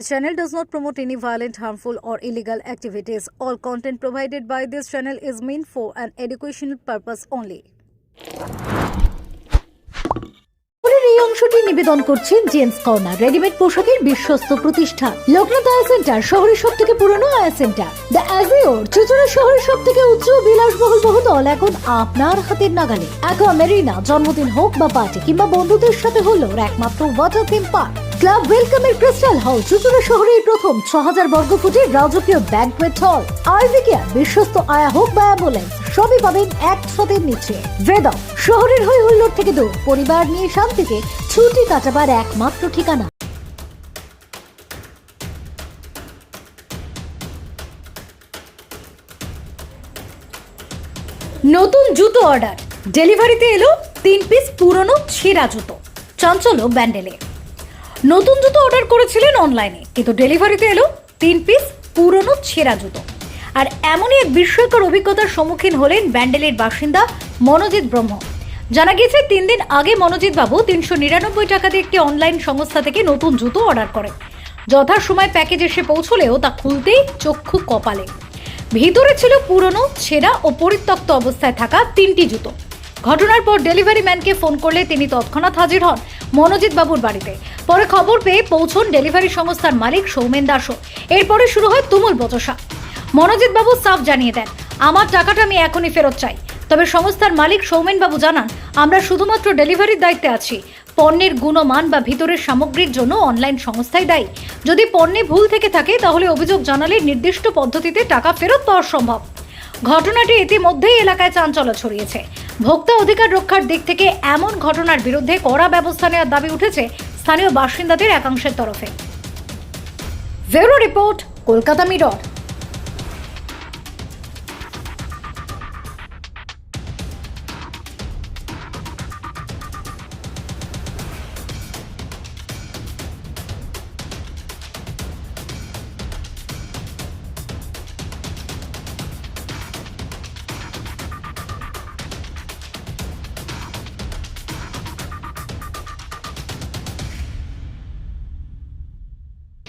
The channel does not promote any violent, harmful, or illegal activities. All content provided by this channel is meant for an educational purpose only. এই অংশটি নিবেদন করছেন gents corner readymade পোশাকের বিশ্বস্ত প্রতিষ্ঠান লোকনাথ আয়া centre শহরের সব থেকে পুরনো আয়া সেন্টার দ্য অ্যাজিওর চুচুড়া শহরের সব থেকে উচ্চ বিলাসবহুল বহুতল এখন আপনার হাতের নাগালে অ্যাকোয়া মেরিনা জন্মদিন হোক বা পার্টি কিংবা বন্ধুদের সাথে হলো একমাত্র ওয়াটার থিম পার্ক ক্লাব ওয়েলকামের ক্রিস্টাল হল চুচুড়া শহরের প্রথম ছ হাজার রাজকীয় ব্যাংকুয়েট হল। বিশ্বস্ত আয়া হোক বা অ্যাম্বুলেন্স, সবই পাবেন এক নিচে। শহরের হই হুল্লোড় থেকে দূর। পরিবার নিয়ে শান্তিতে ছুটি কাটাবার একমাত্র ঠিকানা। নতুন জুতো অর্ডার। ডেলিভারিতে এলো তিন পিস পুরনো ছেঁড়া জুতো। চঞ্চল ব্যান্ডেলে। নতুন জুতো অর্ডার করেছিলেন অনলাইনে কিন্তু ডেলিভারিতে এলো তিন পিস পুরনো ছেঁড়া জুতো। আর এমনই এক বিস্ময়কর অভিজ্ঞতার সম্মুখীন হলেন ব্যান্ডেলের বাসিন্দা মনোজিৎ ব্রহ্ম। জানা গেছে তিন দিন আগে মনোজিৎ বাবু তিনশো নিরানব্বই টাকা দিয়ে একটি অনলাইন সংস্থা থেকে নতুন জুতো অর্ডার করেন। যথাসময় প্যাকেজ এসে পৌঁছলেও তা খুলতেই চক্ষু কপালে। ভিতরে ছিল পুরনো, ছেঁড়া ও পরিত্যক্ত অবস্থায় থাকা তিনটি জুতো। ঘটনার পর ডেলিভারি ম্যানকে ফোন করলে তিনি তৎক্ষণাৎ হাজির হন মনোজিৎ বাবুর বাড়িতে। পরে খবর পেয়ে পৌঁছন ডেলিভারি সংস্থার মালিক সৌমেন দাসও। এরপরে শুরু হয় তুমুল বচসা। মনোজিৎ বাবু সাফ জানিয়ে দেন, আমার টাকাটা আমি এখনই ফেরত চাই। তবে সংস্থার মালিক সৌমেন বাবু জানান, আমরা শুধুমাত্র ডেলিভারির দায়িত্বে আছি। পণ্যের গুণমান বা ভিতরের সামগ্রীর জন্য অনলাইন সংস্থাই দায়ী। যদি পণ্যে ভুল থেকে থাকে, তাহলে অভিযোগ জানালে নির্দিষ্ট পদ্ধতিতে টাকা ফেরত পাওয়া সম্ভব। ঘটনাটি ইতিমধ্যেই এলাকায় চাঞ্চল্য ছড়িয়েছে। ভোক্তা অধিকার রক্ষার দিক থেকে এমন ঘটনার বিরুদ্ধে কড়া ব্যবস্থা নেওয়ার দাবি উঠেছে স্থানীয় বাসিন্দাদের একাংশের তরফে। Report, Kolkata Mirror.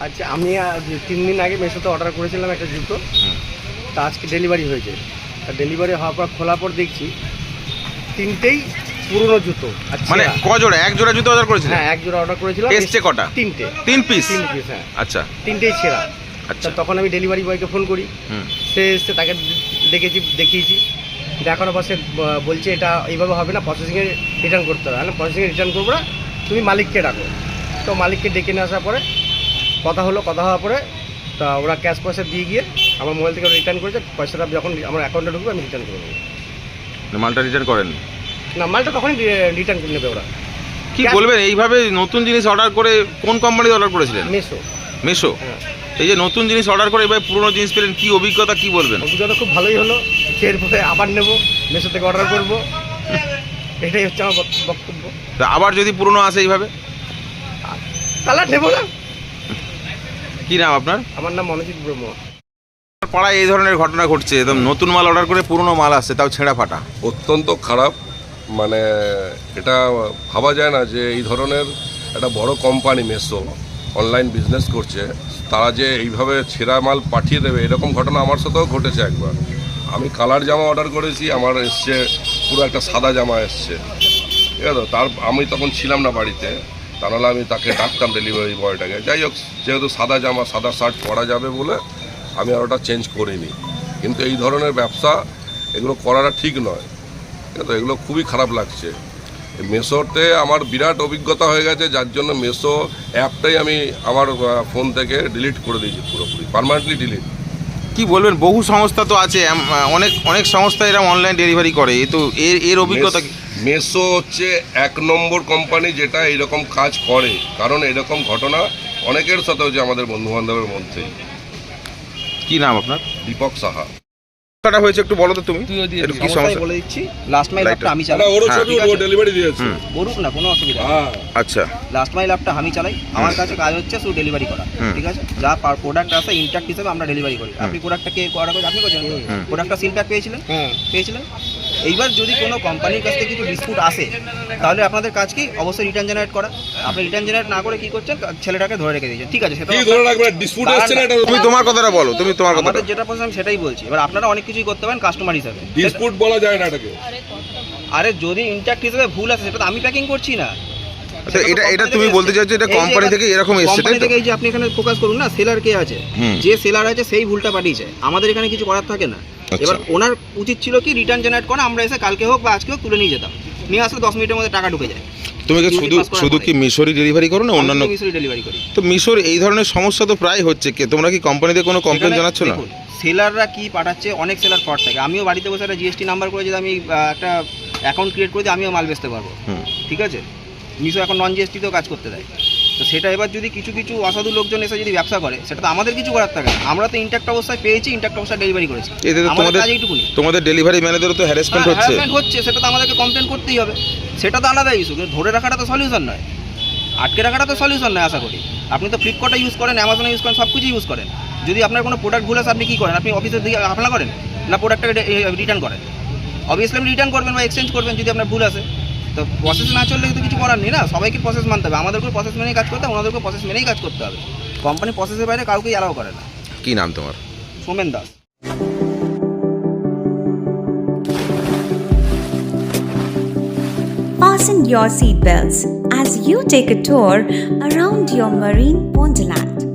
আচ্ছা আমি আজ তিন দিন আগে মেশোতে অর্ডার করেছিলাম একটা জুতো। তা আজকে ডেলিভারি হয়েছে। তা ডেলিভারি হওয়ার পর খোলার পর দেখছি তিনটেই পুরনো জুতো মানে। ক জোড়া এক জোড়া জুতো অর্ডার করেছিলেন হ্যাঁ এক জোড়া অর্ডার করেছিলাম। এসছে কটা? তিনটে। তিন পিস তিন পিস হ্যাঁ। আচ্ছা। তিনটেই ছেঁড়া আচ্ছা। তখন আমি ডেলিভারি বয়কে ফোন করি। সে এসে তাকে দেখেছি দেখিয়েছি। দেখানোর পর সে বলছে এটা এইভাবে হবে না প্রসেসিংয়ে রিটার্ন করতে হবে। আমি প্রসেসিংয়ে রিটার্ন করব না তুমি মালিককে ডাকো। তো মালিককে ডেকে নিয়ে আসার পরে কথা হলো কথা হওয়ার পরে তা ওরা ক্যাশ পয়সা দিয়ে গিয়ে আমার মোবাইল থেকে রিটার্ন করেছে পয়সাটা যখন আমার অ্যাকাউন্টে ঢুকবে আমি রিটার্ন করে দেবো মালটা রিটার্ন করেন? না মালটা তখনই রিটার্ন করে নেবে ওরা। কি বলবেন এইভাবে নতুন জিনিস অর্ডার করে কোন কোম্পানিতে অর্ডার করেছিলেন? মেসো মেশো হ্যাঁ। এই যে নতুন জিনিস অর্ডার করে এবার পুরনো জিনিস পেলেন কি অভিজ্ঞতা কি বলবেন? অভিজ্ঞতা খুব ভালোই হলো এরপরে আবার নেব মেসো থেকে অর্ডার করব। এটাই হচ্ছে আমার বক্তব্য। তা আবার যদি পুরনো আসে এইভাবে? তাহলে নেব না। কি নাম আপনার? আমার নাম মনোজিৎ ব্রহ্ম। পাড়ায় এই ধরনের ঘটনা ঘটছে একদম নতুন মাল অর্ডার করে পুরনো মাল আসছে তাও ছেঁড়া ফাটা। অত্যন্ত খারাপ। মানে এটা ভাবা যায় না যে এই ধরনের একটা বড় কোম্পানি মেসো অনলাইন বিজনেস করছে তারা যে এইভাবে ছেঁড়া মাল পাঠিয়ে দেবে এরকম ঘটনা আমার সাথেও ঘটেছে একবার। আমি কালার জামা অর্ডার করেছি আমার এসছে পুরো একটা সাদা জামা এসছে। ঠিক আছে? তার আমি তখন ছিলাম না বাড়িতে। তা নাহলে আমি তাকে ডাকতাম ডেলিভারি বয়টাকে যাই হোক যেহেতু সাদা জামা সাদা শার্ট পরা যাবে বলে আমি আর ওটা চেঞ্জ করিনি। কিন্তু এই ধরনের ব্যবসা এগুলো করাটা ঠিক নয়। আছে এগুলো খুবই খারাপ লাগছে। মেসোতে আমার বিরাট অভিজ্ঞতা হয়ে গেছে যার জন্য মেসো অ্যাপটাই আমি আমার ফোন থেকে ডিলিট করে দিয়েছি পুরোপুরি পার্মানেন্টলি ডিলিট কি বলবেন? বহু সংস্থা তো আছে অনেক অনেক সংস্থা এরকম অনলাইন ডেলিভারি করে। এ তো এর এর অভিজ্ঞতা কি? মেসো হচ্ছে এক নম্বর কোম্পানি যেটা এরকম কাজ করে। কারণ এরকম ঘটনা অনেকের সাথে হচ্ছে আমাদের বন্ধু বান্ধবের মধ্যেই কি নাম আপনার? দীপক সাহা। কটা হয়েছে একটু বলো তো তুমি। একটু কি সমস্যা? বলে দিচ্ছি লাস্ট মাইল অ্যাপটা আমি চালাই। ওরও হ্যাঁ, ছবি ও ডেলিভারি দিয়েছে। করুক না কোনো অসুবিধা হ্যাঁ। আচ্ছা। লাস্ট মাইল অ্যাপটা আমি চালাই। আমার কাছে কাজ হচ্ছে শুধু ডেলিভারি করা ঠিক আছে? যা প্রোডাক্ট আসে ইনট্যাক্ট হিসেবে আমরা ডেলিভারি করি। আপনি প্রোডাক্টটা কে অর্ডার করেন আপনি করেছেন? প্রোডাক্টটা সিল প্যাক পেয়েছিলেন? হ্যাঁ পেয়েছিলেন? এইবার যদি কোনো কোম্পানির কাছ থেকে কিছু ডিসপুট আসে তাহলে আপনাদের কাজ কি? অবশ্যই রিটার্ন জেনারেট করা। আপনি রিটার্ন জেনারেট না করে কি করছেন? ছেলেটাকে ধরে রেখে দিয়েছেন। ঠিক আছে সেটা কি ধরে রাখবেন ডিসপুট আসছে না তুমি তোমার কথাটা বলো তুমি তোমার কথাটা আমাদের যেটা প্রশ্ন আমি সেটাই বলছি। এবার আপনারা অনেক কিছুই করতে পারেন কাস্টমার হিসাবে। ডিসপুট বলা যায় না এটাকে। আরে যদি ইন্ট্যাক্ট হিসেবে ভুল আছে সেটা তো আমি প্যাকিং করছি না। আচ্ছা, এটা- এটা তুমি বলতে চাইছো এটা কোম্পানি থেকে এরকম এসছে, তাই কোম্পানি তো? থেকে এই যে আপনি এখানে ফোকাস করুন না সেলার কে আছে। যে সেলার আছে সেই ভুলটা পাঠিয়েছে। আমাদের এখানে কিছু করার থাকে না। এবার ওনার উচিত ছিল কি রিটার্ন জেনারেট করা আমরা এসে কালকে হোক বা আজকে হোক তুলে নিয়ে যেতাম। নিয়ে আসলে দশ মিনিটের মধ্যে টাকা ঢুকে যায়। তুমি কি শুধু শুধু কি। মিশরি ডেলিভারি করো না অন্যান্য মিশরি ডেলিভারি করি। তো মিশর এই ধরনের সমস্যা তো প্রায় হচ্ছে। কে তোমরা কি কোম্পানিতে কোনো কমপ্লেন জানাচ্ছ না? সেলাররা কি পাঠাচ্ছে অনেক সেলার ফ্রড থাকে। আমিও বাড়িতে বসে একটা জিএসটি নাম্বার করে যদি আমি একটা অ্যাকাউন্ট ক্রিয়েট করে দিই আমিও মাল বেচতে পারব। ঠিক আছে? মিশো এখন নন জিএসটিতেও কাজ করতে দেয়। তো সেটা এবার যদি কিছু কিছু অসাধু লোকজন এসে যদি ব্যবসা করে সেটা তো আমাদের কিছু করার থাকে না। আমরা তো ইন্ট্যাক্ট অবস্থায় পেয়েছি ইন্ট্যাক্ট অবস্থায় ডেলিভারি করেছি। আমাদের তোমাদের কাজ এইটুকুনি। তোমাদের ডেলিভারি ম্যানেজারও তো হ্যারাসমেন্ট হচ্ছে। হ্যারাসমেন্ট হচ্ছে সেটা তো আমাদেরকে কমপ্লেন করতেই হবে। সেটা তো আলাদা ইস্যু কিন্তু ধরে রাখাটা তো সলিউশন নয়। আটকে রাখাটা তো সলিউশন নয় আশা করি। আপনি তো ফ্লিপকার্টে ইউজ করেন অ্যামাজনে ইউজ করেন সব কিছু ইউজ করেন। যদি আপনার কোনো প্রোডাক্ট ভুল আছে আপনি কী করেন? আপনি অফিসের দিকে আপনার করেন? না প্রোডাক্টটাকে রিটার্ন করেন? অবভিয়াসলি আপনি রিটার্ন করবেন বা এক্সচেঞ্জ করবেন যদি আপনার ভুল আছে। তো প্রসেস না চললে তো কিছু করার নেই না? সবাইকে প্রসেস মানতে হবে। আমাদেরকেও প্রসেস মেনেই কাজ করতে হবে ওনাদেরকেও প্রসেস মেনেই কাজ করতে হবে। কোম্পানি প্রসেসের বাইরে কাউকেই অ্যালাউ করে না। কি নাম তোমার? Somen Das. Fasten your seat seatbelts as you take a tour around your marine wonderland.